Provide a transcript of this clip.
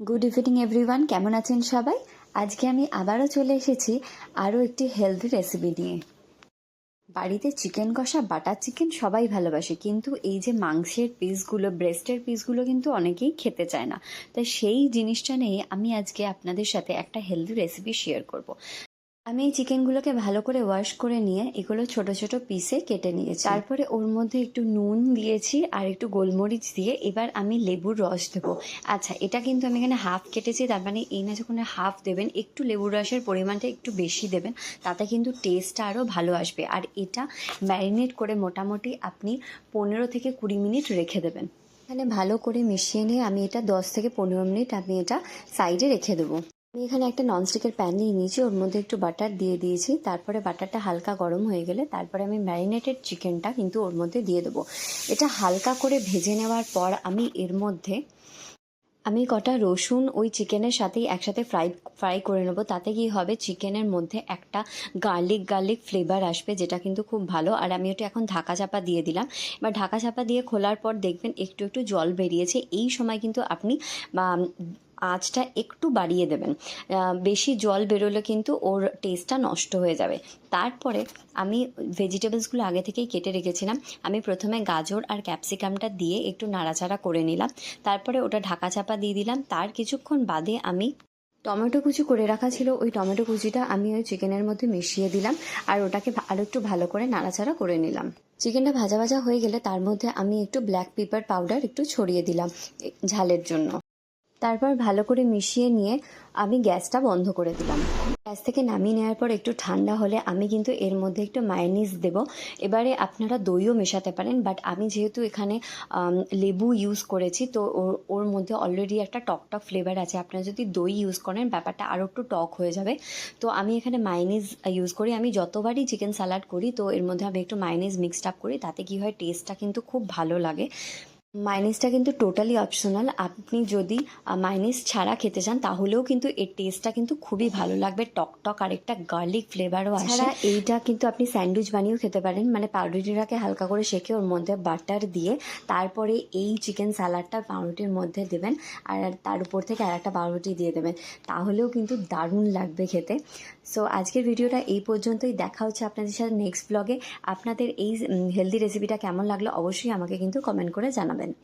Good evening everyone কেমন আছেন সবাই? আজকে আমি আবারও চলে এসেছি আরও একটি হেলদি রেসিপি নিয়ে। বাড়িতে চিকেন কষা বাটার চিকেন সবাই ভালোবাসে, কিন্তু এই যে মাংসের পিসগুলো ব্রেস্টের পিসগুলো কিন্তু অনেকেই খেতে চায় না। তাই সেই জিনিসটা নিয়ে আমি আজকে আপনাদের সাথে একটা হেলদি রেসিপি শেয়ার করব। আমি এই চিকেনগুলোকে ভালো করে ওয়াশ করে নিয়ে এগুলো ছোট ছোট পিসে কেটে নিয়েছি। তারপরে ওর মধ্যে একটু নুন দিয়েছি আর একটু গোলমরিচ দিয়ে এবার আমি লেবুর রস দেবো। আচ্ছা এটা কিন্তু আমি এখানে হাফ কেটেছি, তার মানে এই না যখন হাফ দেবেন, একটু লেবুর রসের পরিমাণটা একটু বেশি দেবেন, তাতে কিন্তু টেস্টটা আরও ভালো আসবে। আর এটা ম্যারিনেট করে মোটামুটি আপনি পনেরো থেকে কুড়ি মিনিট রেখে দেবেন। এখানে ভালো করে মিশিয়ে নিয়ে আমি এটা দশ থেকে পনেরো মিনিট আমি এটা সাইডে রেখে দেবো। আমি এখানে একটা ননস্টিকের প্যান নিয়ে নিয়েছি, ওর মধ্যে একটু বাটার দিয়ে দিয়েছি। তারপরে বাটারটা হালকা গরম হয়ে গেলে তারপরে আমি ম্যারিনেটেড চিকেনটা কিন্তু ওর মধ্যে দিয়ে দেবো। এটা হালকা করে ভেজে নেওয়ার পর আমি এর মধ্যে আমি কটা রসুন ওই চিকেনের সাথেই একসাথে ফ্রাই ফ্রাই করে নেব। তাতে কি হবে? চিকেনের মধ্যে একটা গার্লিক গার্লিক ফ্লেভার আসবে, যেটা কিন্তু খুব ভালো। আর আমি ওটা এখন ঢাকা চাপা দিয়ে দিলাম। এবার ঢাকা চাপা দিয়ে খোলার পর দেখবেন একটু একটু জল বেরিয়েছে। এই সময় কিন্তু আপনি আঁচটা একটু বাড়িয়ে দেবেন। বেশি জল বেরোলে কিন্তু ওর টেস্টটা নষ্ট হয়ে যাবে। তারপরে আমি ভেজিটেবলসগুলো আগে থেকেই কেটে রেখেছিলাম। আমি প্রথমে গাজর আর ক্যাপসিকামটা দিয়ে একটু নাড়াচাড়া করে নিলাম। তারপরে ওটা ঢাকা চাপা দিয়ে দিলাম। তার কিছুক্ষণ বাদে আমি টমেটো কুচি করে রাখা ছিল। ওই টমেটো কুচিটা আমি ওই চিকেনের মধ্যে মিশিয়ে দিলাম আর ওটাকে আরও একটু ভালো করে নাড়াচাড়া করে নিলাম। চিকেনটা ভাজা ভাজা হয়ে গেলে তার মধ্যে আমি একটু ব্ল্যাক পেপার পাউডার একটু ছড়িয়ে দিলাম ঝালের জন্য। তারপর ভালো করে মিশিয়ে নিয়ে আমি গ্যাসটা বন্ধ করে দিলাম। গ্যাস থেকে নামিয়ে নেওয়ার পর একটু ঠান্ডা হলে আমি কিন্তু এর মধ্যে একটু মায়োনিজ দেব। এবারে আপনারা দইও মেশাতে পারেন, বাট আমি যেহেতু এখানে লেবু ইউজ করেছি, তো ওর মধ্যে অলরেডি একটা টক টক ফ্লেভার আছে। আপনারা যদি দই ইউজ করেন, ব্যাপারটা আরও একটু টক হয়ে যাবে। তো আমি এখানে মায়োনিজ ইউজ করি। আমি যতবারই চিকেন স্যালাড করি, তো এর মধ্যে আমি একটু মায়োনিজ মিক্সড আপ করি, তাতে কি হয় টেস্টটা কিন্তু খুব ভালো লাগে। মাইনিসটা কিন্তু টোটালি অপশনাল আপনি যদি মাইনিস ছাড়া খেতে চান, তাহলেও কিন্তু এর টেস্টটা কিন্তু খুবই ভালো লাগবে। টক টক আর একটা গার্লিক ফ্লেভারও আসে এইটা কিন্তু আপনি স্যান্ডউইচ বানিয়েও খেতে পারেন। মানে পাউরুটিটাকে হালকা করে শেখে ওর মধ্যে বাটার দিয়ে, তারপরে এই চিকেন স্যালাডটা পাউরুটির মধ্যে দেবেন, আর তার উপর থেকে আর একটা পাউরুটি দিয়ে দেবেন। তাহলেও কিন্তু দারুণ লাগবে খেতে। সো আজকের ভিডিওটা এই পর্যন্তই। দেখা হচ্ছে আপনাদের সাথে নেক্সট ব্লগে আপনাদের এই হেলদি রেসিপিটা কেমন লাগল অবশ্যই আমাকে কিন্তু কমেন্ট করে জানাবেন। Eleven.